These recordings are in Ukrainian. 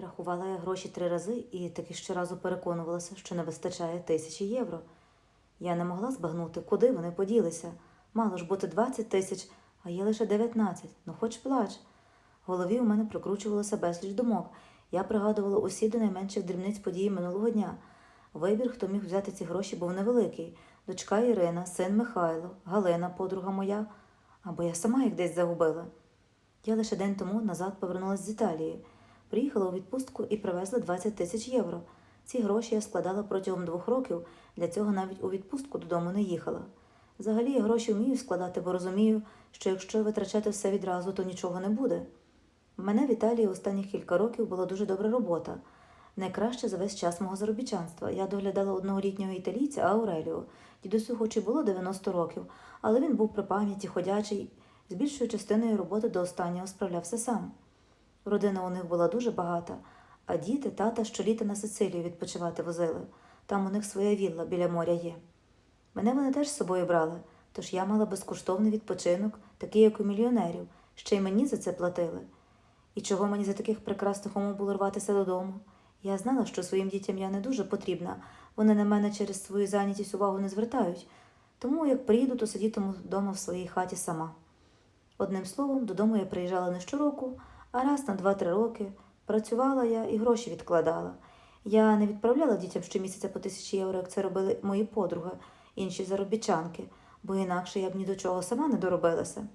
Рахувала я гроші три рази і таки щоразу переконувалася, що не вистачає тисячі євро. Я не могла збагнути, куди вони поділися. Мало ж бути 20 тисяч, а є лише 19. Ну хоч плач. В голові у мене прокручувалося безліч думок. Я пригадувала усі до найменших дрібниць події минулого дня. Вибір, хто міг взяти ці гроші, був невеликий. Дочка Ірина, син Михайло, Галина, подруга моя, або я сама їх десь загубила. Я лише день тому назад повернулася з Італії. Приїхала у відпустку і привезла 20 тисяч євро. Ці гроші я складала протягом двох років, для цього навіть у відпустку додому не їхала. Взагалі я гроші вмію складати, бо розумію, що якщо витрачати все відразу, то нічого не буде. В мене в Італії останніх кілька років була дуже добра робота. Найкраще за весь час мого заробітчанства. Я доглядала одного літнього італійця Ауреліо. Дідусю хоч і було 90 років, але він був при пам'яті ходячий, з більшою частиною роботи до останнього справлявся сам. Родина у них була дуже багата, а діти тата щоліта на Сицилію відпочивати возили. Там у них своя вілла біля моря є. Мене вони теж з собою брали, тож я мала безкоштовний відпочинок, такий, як у мільйонерів, ще й мені за це платили. І чого мені за таких прекрасних умов було рватися додому? Я знала, що своїм дітям я не дуже потрібна, вони на мене через свою зайнятість увагу не звертають, тому як приїду, то сидітиму вдома в своїй хаті сама. Одним словом, додому я приїжджала не щороку, а раз на 2-3 роки. Працювала я і гроші відкладала. Я не відправляла дітям щомісяця по тисячі євро, як це робили мої подруги, інші заробітчанки, бо інакше я б ні до чого сама не доробилася.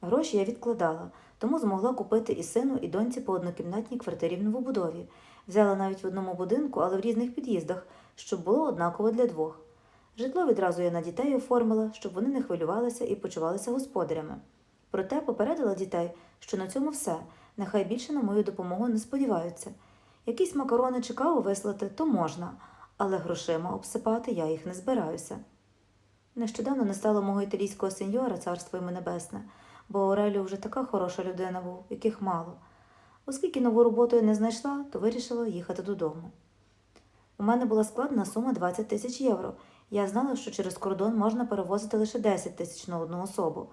Гроші я відкладала, тому змогла купити і сину, і доньці по однокімнатній квартирі в новобудові. Взяла навіть в одному будинку, але в різних під'їздах, щоб було однаково для двох. Житло відразу я на дітей оформила, щоб вони не хвилювалися і почувалися господарями. Проте попередила дітей, що на цьому все, нехай більше на мою допомогу не сподіваються. Якісь макарони чи каву вислати, то можна, але грошима обсипати я їх не збираюся. Нещодавно не стало мого італійського сеньора, царство йому небесне, бо Ореліо вже така хороша людина був, яких мало. Оскільки нову роботу я не знайшла, то вирішила їхати додому. У мене була складена сума 20 тисяч євро. Я знала, що через кордон можна перевозити лише 10 тисяч на одну особу.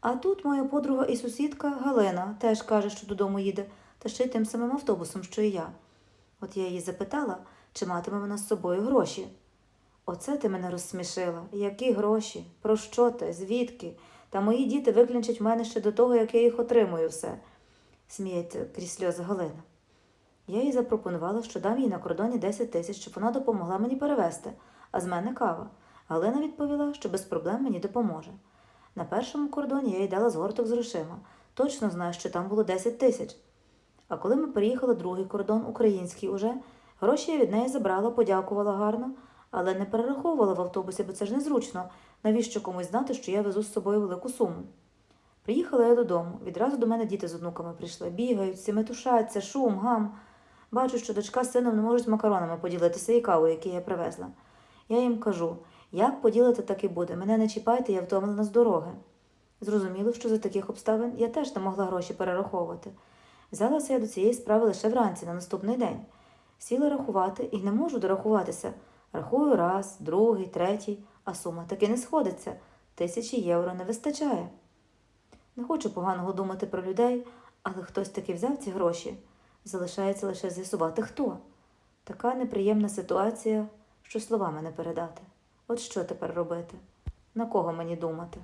А тут моя подруга і сусідка Галина теж каже, що додому їде, та ще й тим самим автобусом, що і я. От я її запитала, чи матиме вона з собою гроші. Оце ти мене розсмішила. Які гроші? Про що ти? Звідки? Та мої діти виключать мене ще до того, як я їх отримую все, сміється крізь сльози Галина. Я їй запропонувала, що дам їй на кордоні 10 тисяч, щоб вона допомогла мені перевезти, а з мене кава. Галина відповіла, що без проблем мені допоможе. На першому кордоні я їй дала згорток з грошима. Точно знаю, що там було 10 тисяч. А коли ми переїхали другий кордон, український уже, гроші я від неї забрала, подякувала гарно, але не перераховувала в автобусі, бо це ж незручно. Навіщо комусь знати, що я везу з собою велику суму? Приїхала я додому. Відразу до мене діти з онуками прийшли. Бігають, всі метушаться, шум, гам. Бачу, що дочка з сином не можуть макаронами поділитися і кавою, які я привезла. Я їм кажу, як поділити, так і буде. Мене не чіпайте, я втомлена з дороги. Зрозуміло, що за таких обставин я теж не могла гроші перераховувати. Взялася я до цієї справи лише вранці, на наступний день. Сіла рахувати і не можу дорахуватися. Рахую раз, другий, третій, а сума таки не сходиться. Тисячі євро не вистачає. Не хочу поганого думати про людей, але хтось таки взяв ці гроші. Залишається лише з'ясувати, хто. Така неприємна ситуація, що словами не передати. От що тепер робити? На кого мені думати?